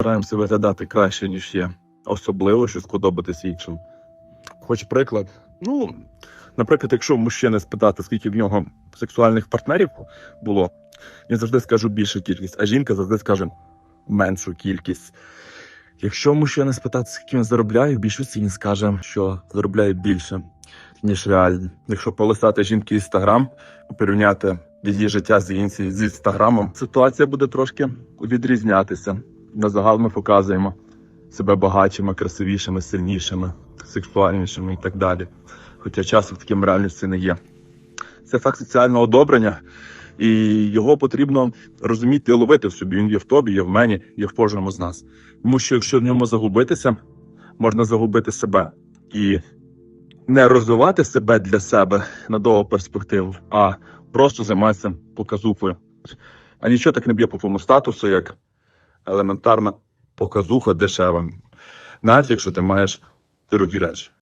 Стараємося виглядати краще, ніж є. Особливо, що сподобатися іншим. Хоч приклад. Ну, наприклад, якщо мужчини спитати, скільки в нього сексуальних партнерів було, він завжди скаже більшу кількість, а жінка завжди скаже меншу кількість. Якщо мужчина спитати, скільки він заробляє, в більшості він скаже, що заробляє більше, ніж реально. Якщо полистати жінки інстаграм, порівняти її життя з її з інстаграмом, ситуація буде трошки відрізнятися. На загал ми показуємо себе багатшими, красивішими, сильнішими, сексуальнішими і так далі. Хоча часом таким реальності не є. Це факт соціального одобрення, і його потрібно розуміти і ловити в собі. Він є в тобі, є в мені, є в кожному з нас. Тому що якщо в ньому загубитися, можна загубити себе і не розвивати себе для себе на довгу перспективу, а просто займатися показухою. А нічого так не б'є по твоєму статусу, як елементарна показуха дешева. Навіть якщо ти маєш дорогі речі.